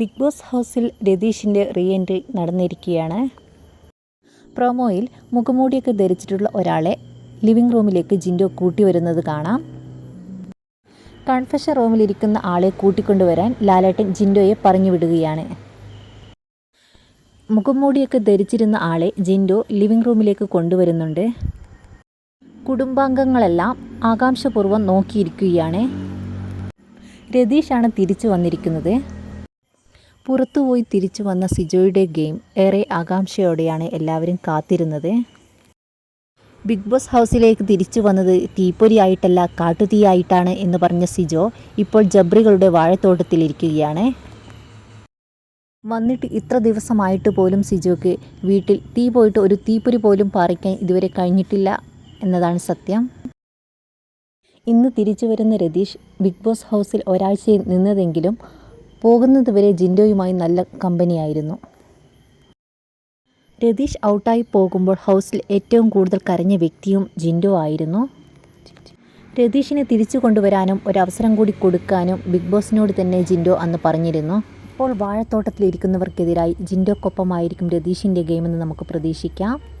Big boss ഹൗസിൽ രതീഷിന്റെ re entry നടന്നിരിക്കുകയാണ്. പ്രൊമോയിൽ മുഖമൂടിയൊക്കെ ധരിച്ചിട്ടുള്ള ഒരാളെ living റൂമിലേക്ക് ജിൻഡോ കൂട്ടി വരുന്നത് കാണാം. കൺഫഷൻ റൂമിലിരിക്കുന്ന ആളെ കൂട്ടിക്കൊണ്ടുവരാൻ ലാലേട്ടൻ ജിൻഡോയെ പറഞ്ഞു വിടുകയാണ് മുഖംമൂടിയൊക്കെ ധരിച്ചിരുന്ന ആളെ ജിൻഡോ ലിവിംഗ് റൂമിലേക്ക് കൊണ്ടുവരുന്നുണ്ട്. കുടുംബാംഗങ്ങളെല്ലാം ആകാംക്ഷപൂർവം നോക്കിയിരിക്കുകയാണ്. രതീഷാണ് തിരിച്ചു വന്നിരിക്കുന്നത്. പുറത്തുപോയി തിരിച്ചു വന്ന സിജോയുടെ ഗെയിം ഏറെ ആകാംക്ഷയോടെയാണ് എല്ലാവരും കാത്തിരുന്നത്. ബിഗ് ബോസ് ഹൗസിലേക്ക് തിരിച്ചു വന്നത് തീപ്പൊരിയായിട്ടല്ല കാട്ടുതീയായിട്ടാണ് എന്ന് പറഞ്ഞ സിജോ ഇപ്പോൾ ജബ്രികളുടെ വാഴത്തോട്ടത്തിലിരിക്കുകയാണ്. വന്നിട്ട് ഇത്ര ദിവസമായിട്ട് പോലും സിജോക്ക് വീട്ടിൽ തീ പോയിട്ട് ഒരു തീപ്പൊരി പോലും പാറിക്കാൻ ഇതുവരെ കഴിഞ്ഞിട്ടില്ല എന്നതാണ് സത്യം. ഇന്ന് തിരിച്ചു വരുന്ന രതീഷ് ബിഗ് ബോസ് ഹൗസിൽ ഒരാഴ്ചയിൽ നിന്നതെങ്കിലും പോകുന്നത് വരെ ജിൻഡോയുമായി നല്ല കമ്പനിയായിരുന്നു. രതീഷ് ഔട്ടായി പോകുമ്പോൾ ഹൗസിൽ ഏറ്റവും കൂടുതൽ കരഞ്ഞ വ്യക്തിയും ജിൻഡോ ആയിരുന്നു. രതീഷിനെ തിരിച്ചു കൊണ്ടുവരാനും ഒരവസരം കൂടി കൊടുക്കാനും ബിഗ് ബോസിനോട് തന്നെ ജിൻഡോ അന്ന് പറഞ്ഞിരുന്നു. ഇപ്പോൾ വാഴത്തോട്ടത്തിലിരിക്കുന്നവർക്കെതിരായി ജിൻഡോക്കൊപ്പമായിരിക്കും രതീഷിന്റെ ഗെയിമെന്ന് നമുക്ക് പ്രതീക്ഷിക്കാം.